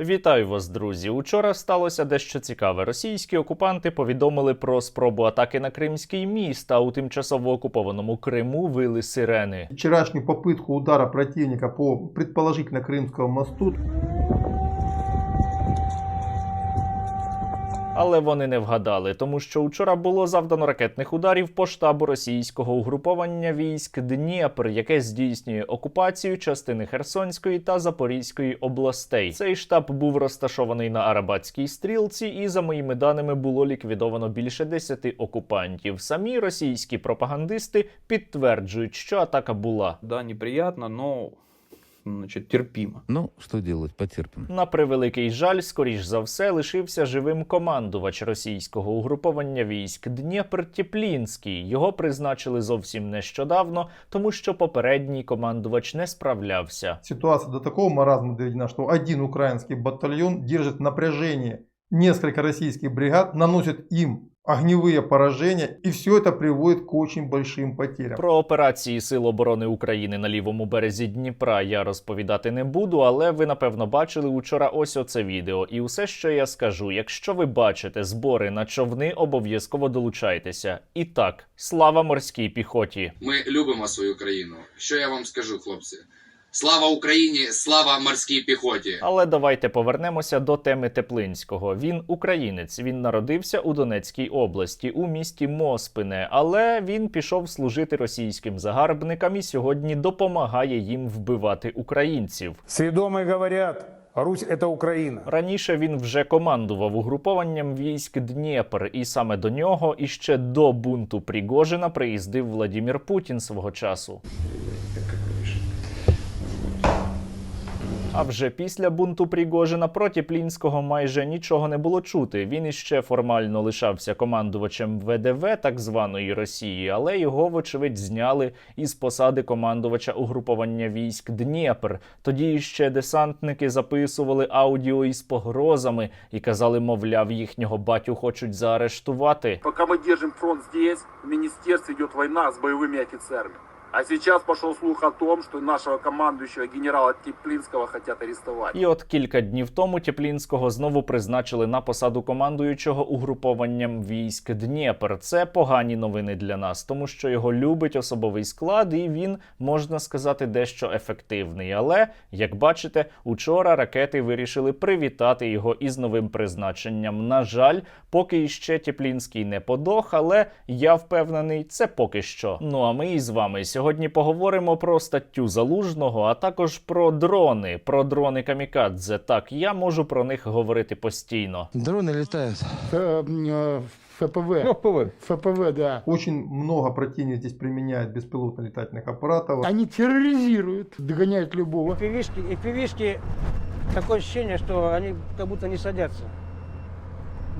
Вітаю вас, друзі. Учора сталося дещо цікаве. Російські окупанти повідомили про спробу атаки на Кримський міст, а у тимчасово окупованому Криму вили сирени. Вчорашню попитку удара противника по предположительно Кримському мосту Але вони не вгадали, тому що учора було завдано ракетних ударів по штабу російського угруповання військ Дніпр, яке здійснює окупацію частини Херсонської та Запорізької областей. Цей штаб був розташований на Арабатській стрілці, і за моїми даними було ліквідовано більше 10 окупантів. Самі російські пропагандисти підтверджують, що атака була. Да, неприятно, но значит, терпимо. Ну, что делать, потерпим. На превеликий жаль, скоріш за все, лишився живим командувач російського угруповання військ Дніпр Тєплінський. Його призначили зовсім нещодавно, тому що попередній командувач не справлявся. ситуация до такого маразма доведена, что один украинский батальон держит в напряжении несколько российских бригад, наносит им огневые поражения, и все это приводит к очень большим потерям. Про операції Сил оборони України на лівому березі Дніпра я розповідати не буду, але ви напевно бачили учора ось оце відео. І усе, що я скажу, якщо ви бачите збори на човни, обов'язково долучайтеся. І так, слава морській піхоті! Ми любимо свою країну. Що я вам скажу, хлопці? Слава Україні! Слава морській піхоті! Але давайте повернемося до теми Теплинського. Він українець. Він народився у Донецькій області, у місті Моспине, але він пішов служити російським загарбникам і сьогодні допомагає їм вбивати українців. Сведомые говорят, Русь – это Украина. Раніше він вже командував угрупованням військ Дніпр, і саме до нього іще до бунту Пригожина приїздив Владімір Путін свого часу. А вже після бунту Пригожина про Тєплінського майже нічого не було чути. Він іще формально лишався командувачем ВДВ так званої Росії, але його, вочевидь, зняли із посади командувача угруповання військ Дніпр. Тоді іще десантники записували аудіо із погрозами і казали, мовляв, їхнього батю хочуть заарештувати. Пока мы держим фронт здесь, в министерстве идет война с боевыми офицерами. А сейчас пошел слух о том, что нашего командующего генерала Теплинского хотят арестовать. І от кілька днів тому Тєплінського знову призначили на посаду командуючого угрупованням військ Дніпр. Це погані новини для нас, тому що його любить особовий склад, і він можна сказати дещо ефективний. Але як бачите, учора ракети вирішили привітати його із новим призначенням. На жаль, поки іще Тєплінський не подох, але я впевнений, це поки що. Ну а ми із вами сьогодні поговоримо про статтю залужного, а також про дрони, про дрони камікадзе. Так, я можу про них говорити постійно. Дроны летают. Э, э, ФПВ. ПВ. ФПВ, да. Очень много противник здесь применяет беспилотно-летательных аппаратов. Они терроризируют, догоняют любого. Пивишки, и пивишки такое ощущение, что они как будто не садятся.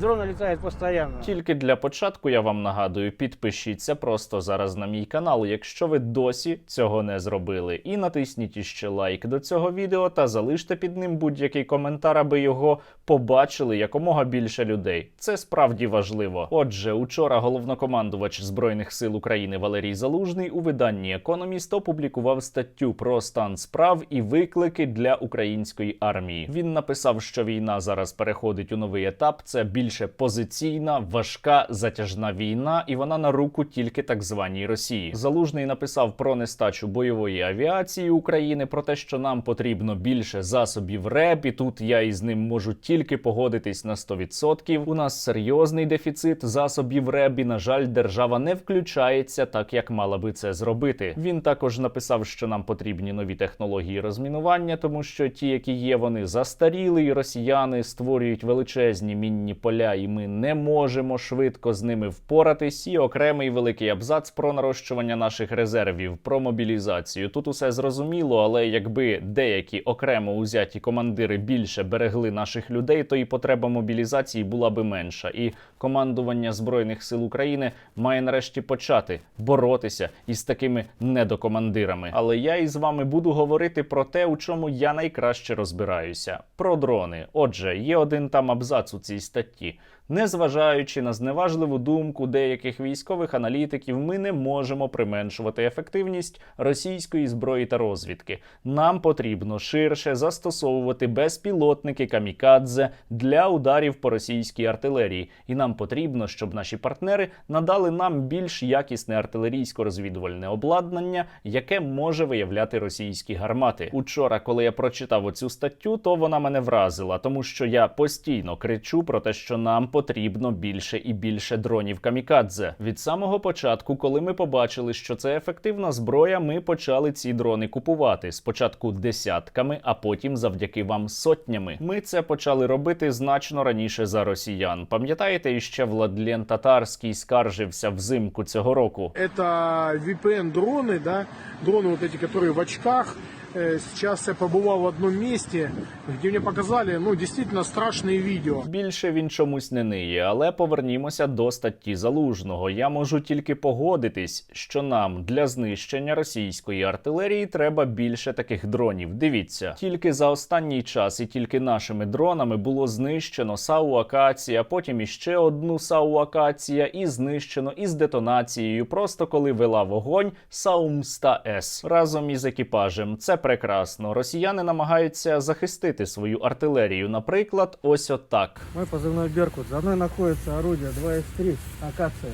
Дроны летают постоянно. Тільки для початку я вам нагадую, підпишіться просто зараз на мій канал, якщо ви досі цього не зробили. І натисніть іще лайк до цього відео та залиште під ним будь-який коментар, аби його побачили якомога більше людей. Це справді важливо. Отже, учора головнокомандувач збройних сил України Валерій Залужний у виданні Економіст опублікував статтю про стан справ і виклики для української армії. Він написав, що війна зараз переходить у новий етап. Це більше позиційна, важка, затяжна війна, і вона на руку тільки так званій Росії. Залужний написав про нестачу бойової авіації України, про те, що нам потрібно більше засобів РЕБ, і тут я із ним можу тільки погодитись на 100%. У нас серйозний дефіцит засобів РЕБ, і, на жаль, держава не включається так, як мала би це зробити. Він також написав, що нам потрібні нові технології розмінування, тому що ті, які є, вони застаріли, і росіяни створюють величезні мінні поля, і ми не можемо швидко з ними впоратись. І окремий великий абзац про нарощування наших резервів, про мобілізацію. Тут усе зрозуміло, але якби деякі окремо узяті командири більше берегли наших людей, то і потреба мобілізації була би менша. І командування збройних сил України має нарешті почати боротися із такими недокомандирами. Але я із вами буду говорити про те, у чому я найкраще розбираюся: про дрони. Отже, є один там абзац у цій статті. Російські. Незважаючи на зневажливу думку деяких військових аналітиків, ми не можемо применшувати ефективність російської зброї та розвідки. Нам потрібно ширше застосовувати безпілотники камікадзе для ударів по російській артилерії, і нам потрібно, щоб наші партнери надали нам більш якісне артилерійсько-розвідувальне обладнання, яке може виявляти російські гармати. Учора, коли я прочитав оцю статтю, то вона мене вразила, тому що я постійно кричу про те, що нам потрібно більше і більше дронів камікадзе. Від самого початку, коли ми побачили, що це ефективна зброя, ми почали ці дрони купувати спочатку десятками, а потім завдяки вам сотнями. Ми це почали робити значно раніше за росіян. Пам'ятаєте, іще Владлен Татарський скаржився взимку цього року. Это VPN-дроны, да, дроны вот эти, которые в очках. Э, Сейчас я побывал в одном месте, где мне показали, ну, действительно страшные видео. Більше він чомусь не ниє, але повернімося до статті залужного. Я можу тільки погодитись, що нам для знищення російської артилерії треба більше таких дронів. Дивіться, тільки за останній час і тільки нашими дронами було знищено САУ Акація, потім іще одну САУ Акація, і знищено із детонацією, просто коли вела вогонь САУ Мста С разом із екіпажем. Це прекрасно. Росіяни намагаються захистити свою артилерію. Наприклад, ось отак. Мой позывной «Беркут». За мною знаходиться орудие 2С3 «Акация»,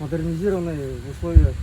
модернізований в условиях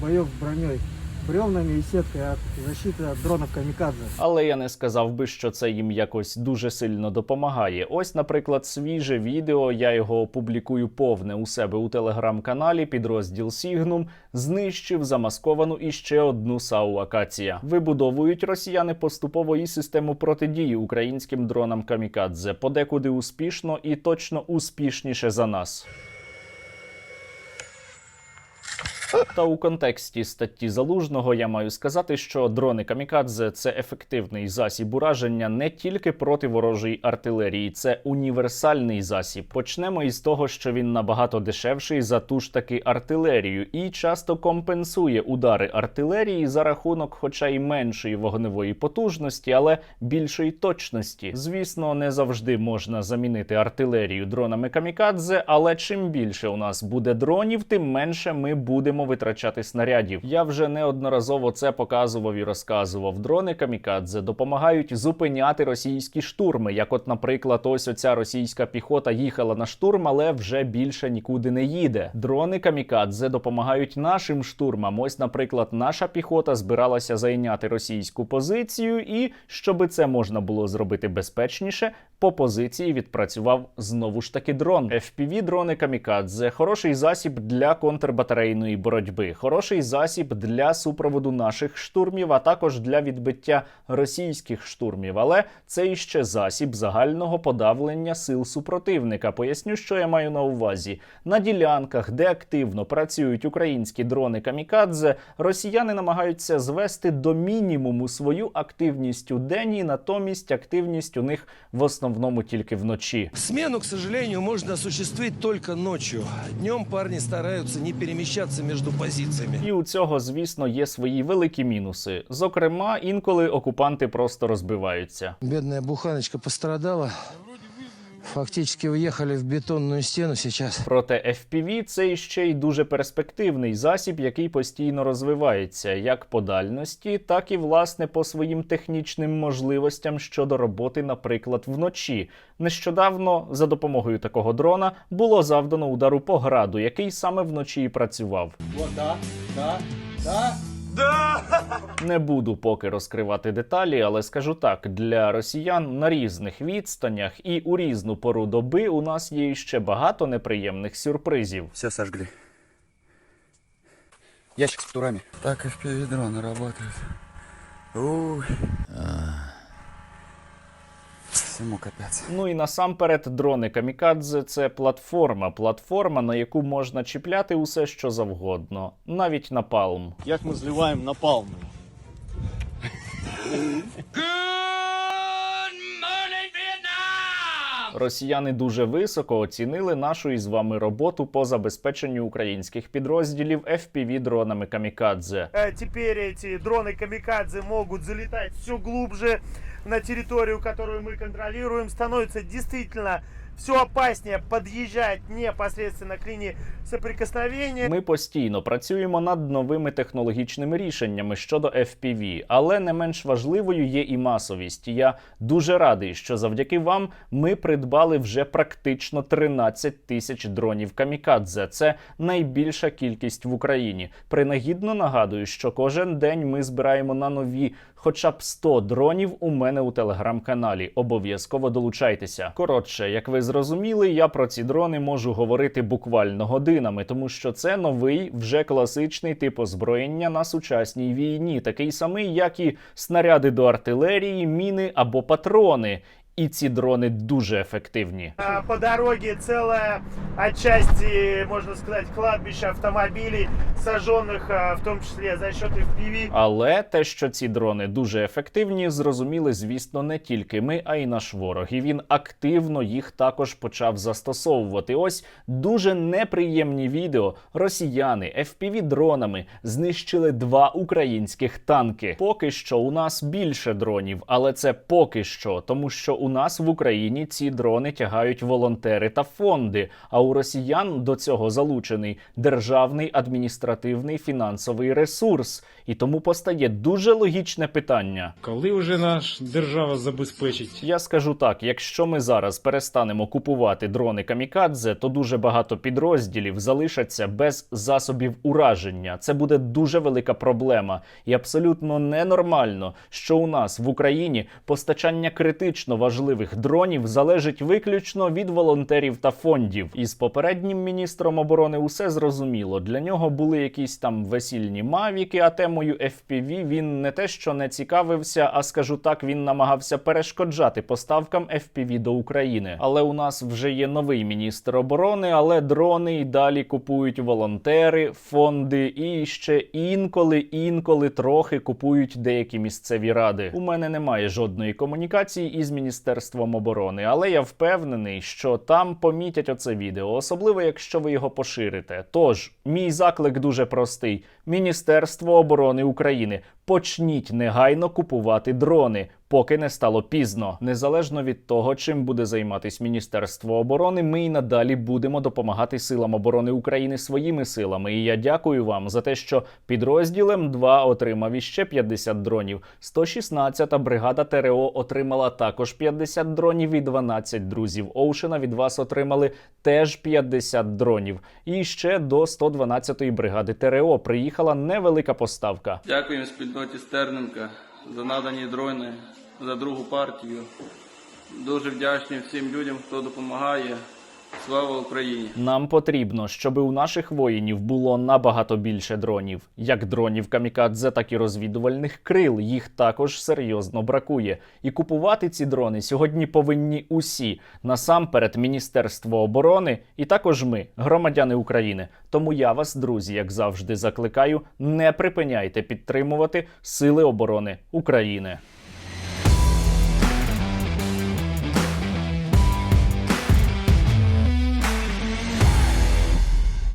бойов броней, бревнами и сеткой от защиты от дронов «Камикадзе». Але я не сказав би, що це їм якось дуже сильно допомагає. Ось, наприклад, свіже відео. Я його опублікую повне у себе у телеграм-каналі. Підрозділ Сігнум знищив замасковану іще одну САУ Акація. Вибудовують росіяни поступово і систему протидії українським дронам камікадзе, подекуди успішно і точно успішніше за нас. Та у контексті статті залужного я маю сказати, що дрони камікадзе це ефективний засіб ураження не тільки проти ворожої артилерії, це універсальний засіб. Почнемо із того, що він набагато дешевший за ту ж таки артилерію і часто компенсує удари артилерії за рахунок, хоча й меншої вогневої потужності, але більшої точності. Звісно, не завжди можна замінити артилерію дронами камікадзе, але чим більше у нас буде дронів, тим менше ми будемо витрачати снарядів. Я вже неодноразово це показував і розказував. Дрони камікадзе допомагають зупиняти російські штурми. Як, от, наприклад, ось оця російська піхота їхала на штурм, але вже більше нікуди не їде. Дрони камікадзе допомагають нашим штурмам. Ось, наприклад, наша піхота збиралася зайняти російську позицію, і щоби це можна було зробити безпечніше, по позиції відпрацював знову ж таки дрон. fpv дрони камікадзе хороший засіб для контрбатарейної боротьби, хороший засіб для супроводу наших штурмів, а також для відбиття російських штурмів. Але це іще засіб загального подавлення сил супротивника. Поясню, що я маю на увазі. На ділянках, де активно працюють українські дрони камікадзе, росіяни намагаються звести до мінімуму свою активність у день, і натомість активність у них в основному тільки вночі. Смену, к сожалению, можна осуществить только ночью. Днем парні стараються не переміщатися між позиціями. І у цього, звісно, є свої великі мінуси. Зокрема, інколи окупанти просто розбиваються. Бідна буханочка пострадала. Фактически въехали в бетонную стену сейчас. Проте FPV – це ще й дуже перспективний засіб, який постійно розвивається як по дальності, так і власне по своїм технічним можливостям щодо роботи, наприклад, вночі. Нещодавно за допомогою такого дрона було завдано удару по граду, який саме вночі і працював. Не буду поки розкривати деталі, але скажу так: для росіян на різних відстанях і у різну пору доби у нас є ще багато неприємних сюрпризів. Все сожгли. Ящик з турами. Так FPV дроны работают. Уй. Всему капець. Ну і насамперед, дрони камікадзе це платформа. Платформа, на яку можна чіпляти усе, що завгодно, навіть напалм. Як ми зливаємо напалм? Росіяни дуже високо оцінили нашу із вами роботу по забезпеченню українських підрозділів fpv дронами камікадзе. Теперь эти дроны камикадзе могут залетать все глубже на территорию, которую мы контролируем, становится действительно все опаснее подъезжать непосредственно к линии соприкосновения. Ми постійно працюємо над новими технологічними рішеннями щодо FPV, але не менш важливою є і масовість. Я дуже радий, що завдяки вам ми придбали вже практично 13 тисяч дронів камікадзе. Це найбільша кількість в Україні. Принагідно нагадую, що кожен день ми збираємо на нові. Хоча б 100 дронів у мене у телеграм-каналі. Обов'язково долучайтеся. Коротше, як ви зрозуміли, я про ці дрони можу говорити буквально годинами, тому що це новий, вже класичний тип озброєння на сучасній війні, такий самий, як і снаряди до артилерії, міни або патрони. І ці дрони дуже ефективні. По дороге целая отчасти, можно сказать, кладбище автомобилей, сожженных а, в том числе за счет FPV. Але те, що ці дрони дуже ефективні, зрозуміли, звісно, не тільки ми, а й наш ворог. І він активно їх також почав застосовувати. Ось дуже неприємні відео. Росіяни fpv дронами знищили два українських танки. Поки що у нас більше дронів, але це поки що, тому що у нас в Україні ці дрони тягають волонтери та фонди. А у росіян до цього залучений державний адміністративний фінансовий ресурс. І тому постає дуже логічне питання. Коли вже наш держава забезпечить Я скажу так: якщо ми зараз перестанемо купувати дрони камікадзе, то дуже багато підрозділів залишаться без засобів ураження. Це буде дуже велика проблема, і абсолютно ненормально, що у нас в Україні постачання критично важливих дронів залежить виключно від волонтерів та фондів. Із попереднім міністром оборони усе зрозуміло. Для нього були якісь там весільні мавіки, а темою FPV він не те, що не цікавився, а скажу так, він намагався перешкоджати поставкам FPV до України. Але у нас вже є новий міністр оборони, але дрони і далі купують волонтери, фонди і ще інколи, інколи трохи купують деякі місцеві ради. У мене немає жодної комунікації із міністерством оборони, але я впевнений, що там помітять оце відео, особливо якщо ви його поширите. Тож, мій заклик дуже простий: Міністерство оборони України. Почніть негайно купувати дрони, поки не стало пізно. Незалежно від того, чим буде займатись Міністерство оборони, ми й надалі будемо допомагати силам оборони України своїми силами. І я дякую вам за те, що підрозділ М2 отримав іще 50 дронів. 116-та бригада ТРО отримала також 50 дронів, і 12 друзів Оушена від вас отримали теж 50 дронів. І ще до 112-ї бригади ТРО приїхала невелика поставка. Дякуємо спільноті Стерненка за надані дрони, за другу партію. Дуже вдячні всім людям, хто допомагає. Слава Україні! Нам потрібно, щоб у наших воїнів було набагато більше дронів, як дронів камікадзе, так і розвідувальних крил. Їх також серйозно бракує. І купувати ці дрони сьогодні повинні усі насамперед Міністерство оборони, і також ми, громадяни України. Тому я вас, друзі, як завжди, закликаю, не припиняйте підтримувати Сили оборони України.